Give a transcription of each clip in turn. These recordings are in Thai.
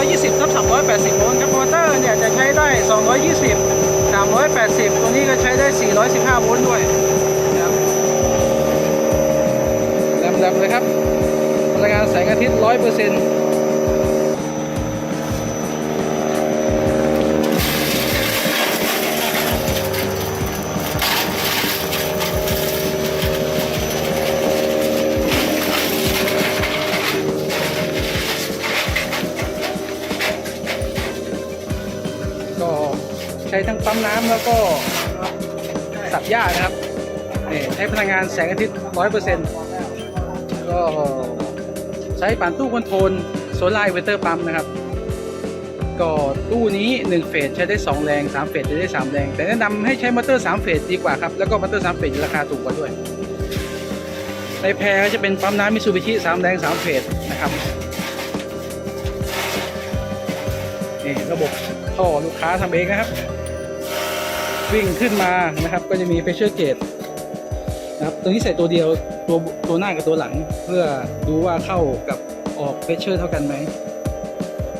220ทับ380โวลต์ครับมอเตอร์เนี่ยจะใช้ได้ 220 380 ตัวนี้ก็ใช้ได้ 415โวลต์ด้วยนะครับแหลมๆเลยครับพลังงานแสงอาทิตย์ 100%ก็ น้ำแล้วก็สับหญ้านะครับนี่ใช้พลังงานแสงอาทิตย์100%ก็ใช้ผ่นตู้คอนโทรลโซลาร์เวเตอร์ปั๊มนะครับ ก็ตู้นี้ 1 เฟสใช้ได้ 2 แรง 3 เฟสใช้ได้ 3 แรง แต่แนะนำให้ใช้มอเตอร์ 3 เฟสดีกว่าครับ แล้วก็มอเตอร์ 3 เฟสราคาถูกกว่าด้วย ในแพรก็จะเป็นปั๊มน้ำมิซูบิชิ3แรง 3 เฟสนะครับนี่ระบบท่อลูกค้าทำเองนะครับ วิ่งขึ้นมานะครับ ก็จะมี pressure gauge นะครับตัวนี้ใส่ตัวเดียวตัวตัวหน้ากับตัวหลัง เพื่อดูว่าเข้ากับออก pressure เท่ากันไหม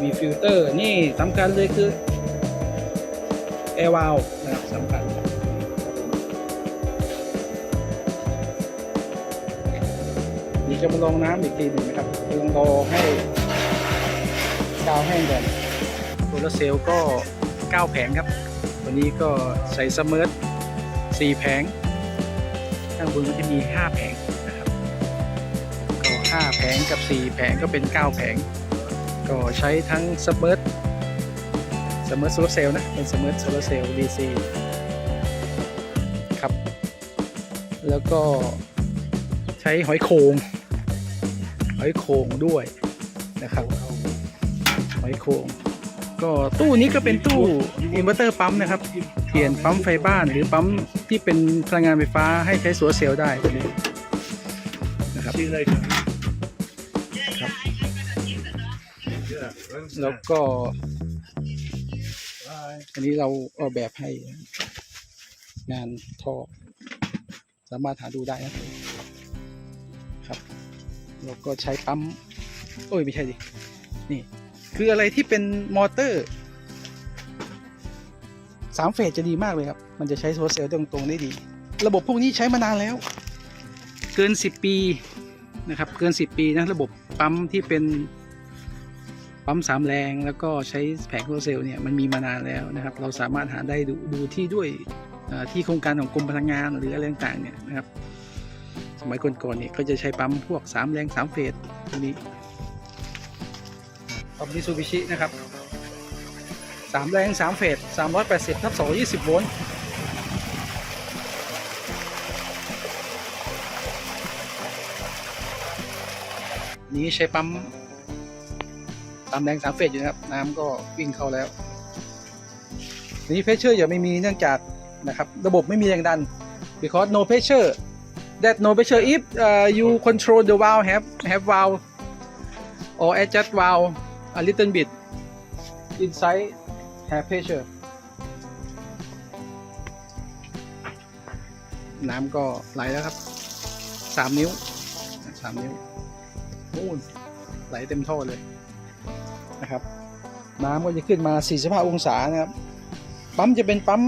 มีฟิลเตอร์นี่สำคัญเลยคือ air valve นะครับสำคัญนี่จะมาลองน้ำอีกทีหนึ่งนะครับลองรอให้กาวแห้งก่อนโซลาเซลล์ก็ 9 แผงครับ วนี้ก็ใส่สมิร์ท4แผง ข้างบนก็จะมี 5 แผงนะครับ ก็ 5 แผงกับ 4 แผงก็เป็น 9 แผง ก็ใช้ทั้งสมิร์ทสมิร์ทโซลาร์เซลล์นะ เป็นสมิร์ทโซลาร์เซลล์ DC ครับ แล้วก็ใช้หอยโขงหอยโขงด้วยนะครับหอยโขง ก็ตู้นี้ก็เป็นตู้อินเวอร์เตอร์ปั๊มนะครับ เปลี่ยนปั๊มไฟบ้านหรือปั๊มที่เป็นพลังงานไฟฟ้าให้ใช้โซลาร์เซลล์ได้ตัวนี้นะครับแล้วก็ อันนี้เราออกแบบให้งานท่อสามารถหาดูได้นะครับ แล้วก็ใช้ปั๊ม โอ้ย ไม่ใช่ดิ นี่ คืออะไรที่เป็นมอเตอร์สามเฟสจะดีมากเลยครับ มันจะใช้โซลาร์เซลล์ตรงๆได้ดี ระบบพวกนี้ใช้มานานแล้ว เกิน 10 ปีนะครับ เกิน 10 ปีนะ ระบบปั๊มที่เป็นปั๊มสามแรงแล้วก็ใช้แผงโซลาร์เซลล์เนี่ยมันมีมานานแล้วนะครับ เราสามารถหาได้ดูดูที่ด้วยที่โครงการของกรมพลังงานหรืออะไรต่างๆเนี่ยนะครับ สมัยก่อนๆเนี่ยก็จะใช้ปั๊มพวกสามแรงสามเฟสตั วนี้ปั๊มมิซูบิชินะครับสามแรงสามเฟสสามร้อยแปดสิบทับสองยี่สิบโวลต์นี้ใช้ปั๊มตามแรงสามเฟสอยู่นะครับ น้ำก็วิ่งเข้าแล้วนี้เพชเชอร์ยังไม่มีเนื่องจากนะครับ ระบบไม่มีแรงดัน because no pressure that no pressure if uh, you control the valve have have valve or adjust valve a little bit inside have pressure น้ำก็ไหลแล้วครับสามนิ้วสามนิ้วโอ้ยไหลเต็มท่อเลยนะครับ น้ำก็จะขึ้นมา 45 องศานะครับ ปั๊มจะเป็นปั๊ม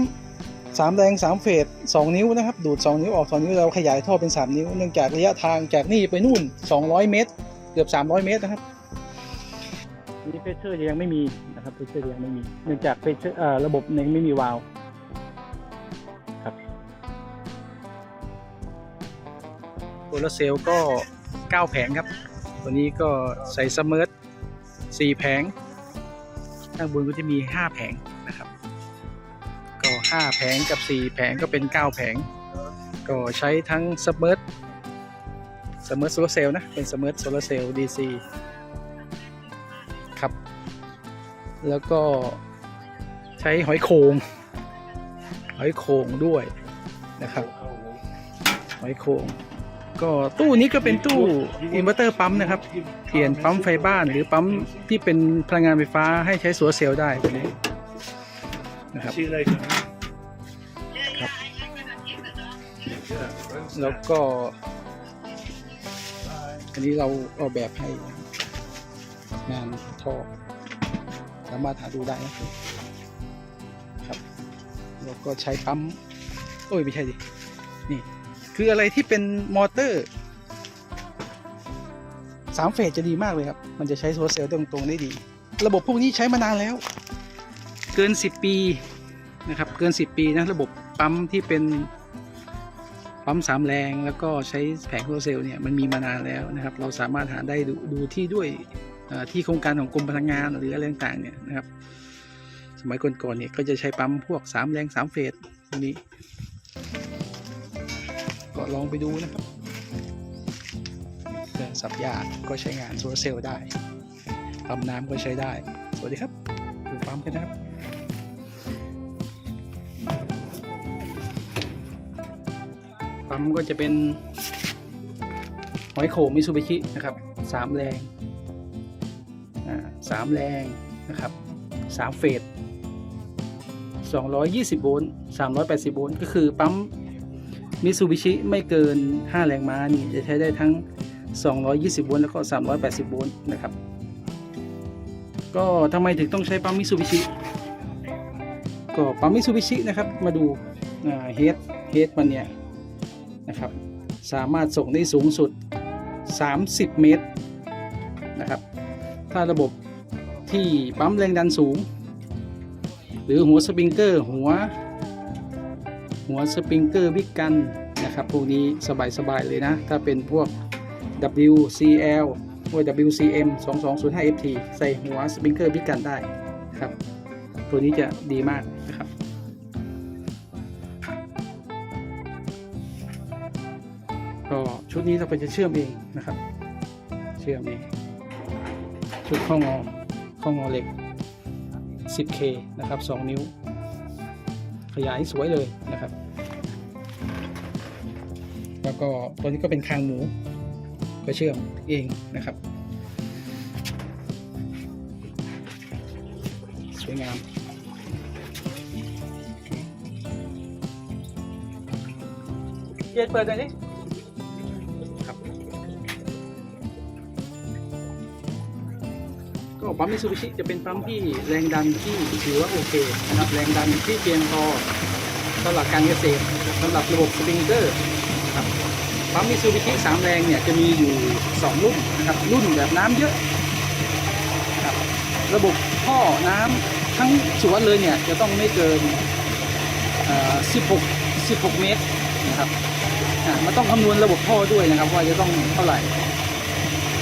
3แรง3เฟส2นิ้วนะครับ ดูด 2 นิ้วออก 2 นิ้วเราขยายท่อเป็น 3 นิ้ว เนื่องจากระยะทางจากนี่ไปนู่น 200 เมตร เกือบ 300 เมตรนะครับ นี่เพชเชอร์ยังไม่มีนะครับเพชเชอร์ยังไม่มีเนื่องจากเพชเชอร์ระบบยังไม่มีวาล์วครับโซลาร์เซลล์ก็ 9 แผงครับ ตัวนี้ก็ใส่สมิร์ทสี่แผงข้างบนก็จะมีห้าแผงนะครับ ก็ห้าแผงกับสี่แผงก็เป็นเก้าแผง ก็ใช้ทั้งสมิร์ทสมิร์ทโซลาร์เซลล์นะ เป็นสมิร์ทโซลาร์เซลล์ DC ค แล้วก็ใช้หอยโขงหอยโขงด้วยนะครับหอยโขงก็ตู้นี้ก็เป็นตู้อินเวอร์เตอร์ปั๊มนะครับ เปลี่ยนปั๊มไฟบ้านหรือปั๊มที่เป็นพลังงานไฟฟ้าให้ใช้โซลาร์เซลล์ได้ตัวนี้นะครับ See you later. ครับ แล้วก็ อันนี้เราออกแบบให้งานท่อ สามารถหาดูได้นะครับแล้วก็ใช้ปั๊มโอ้ยไม่ใช่ดินี่คืออะไรที่เป็นมอเตอร์สามเฟสจะดีมากเลยครับ มันจะใช้โซลเซลล์ตรงๆได้ดี ระบบพวกนี้ใช้มานานแล้ว เกิน 10 ปีนะครับ เกิน 10 ปีนะระบบปั๊มที่เป็นปั๊มสามแรงแล้วก็ใช้แผงโซลเซลล์เนี่ยมันมีมานานแล้วนะครับ เราสามารถหาได้ดูดูที่ด้วย ที่โครงการของกรมพลังงานหรืออะไรต่างๆเนี่ยนะครับ สมัยก่อนๆเนี่ยก็จะใช้ปั๊มพวกสามแรงสามเฟสพวกนี้ก็ลองไปดูนะครับเครื่องสับหญ้าก็ใช้งานโซลาเซลล์ได้ปั๊มน้ำก็ใช้ได้ สวัสดีครับดูปั๊มกันนะครับปั๊มก็จะเป็นหอยโขงมิซูบิชินะครับสามแรง อ่าสามแรงนะครับสามเฟส220 โวลต์ 380 โวลต์ ก็คือปั๊มมิซูบิชิไม่เกิน 5 แรงม้านี่จะใช้ได้ทั้ง 220 โวลต์ แล้วก็ 380 โวลต์นะครับ ก็ทำไมถึงต้องใช้ปั๊มมิซูบิชิ ก็ปั๊มมิซูบิชินะครับ มาดูเฮด เฮดมันเนี่ยนะครับ สามารถส่งได้สูงสุด 30 เมตรนะครับ ถ้าระบบ ที่ปั๊มแรงดันสูง หรือหัวสปริงเกอร์หัว หัวสปริงเกอร์วิกกันนะครับพวกนี้สบายๆเลยนะ ถ้าเป็นพวก WCL พวก WCM 2205 FT ใส่หัวสปริงเกอร์วิกกันได้ครับ ตัวนี้จะดีมากนะครับก็ชุดนี้เราก็จะเชื่อมเองนะครับ เชื่อมเองชุดข้องอ ข้องอเหล็ก 10K นะครับ 2 นิ้ว ขยายสวยเลยนะครับ แล้วก็ตัวนี้ก็เป็นคางหมูก็เชื่อมเองนะครับ สวยงามเย็นเปิดหน่อยดิ ก็ปั๊มมิซูบิชิจะเป็นปั๊มที่แรงดันที่ถือว่าโอเคนะครับแรงดันที่เพียงพอสำหรับการเกษตรสำหรับระบบสปริงเกอร์นะครับปั๊มมิซูบิชิสามแรงเนี่ยจะมีอยู่ 2 รุ่นนะครับรุ่นแบบน้ำเยอะครับระบบท่อน้ำทั้งสวนเลยเนี่ยจะต้องไม่เกิน 16 16 เมตรนะครับมันต้องคำนวณระบบท่อด้วยนะครับว่าจะต้องเท่าไหร่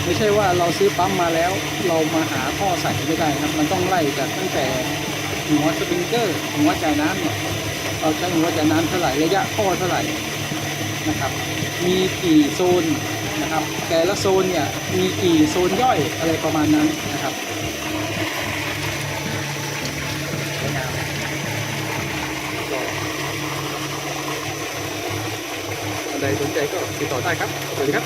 ไม่ใช่ว่าเราซื้อปั๊มมาแล้ว เรามาหาท่อใส่ไม่ได้ครับมันต้องไล่จากตั้งแต่หัวสปริงเกอร์หัวจ่ายน้ำเนี่ยเราใช้หัวจ่ายน้ำเท่าไหร่ระยะท่อเท่าไหร่นะครับ มีกี่โซนนะครับ แต่ละโซนเนี่ยมีกี่โซนย่อยอะไรประมาณนั้นนะครับสวยงามก็ท่านใดสนใจก็ติดต่อได้ครับสวัสดีครับ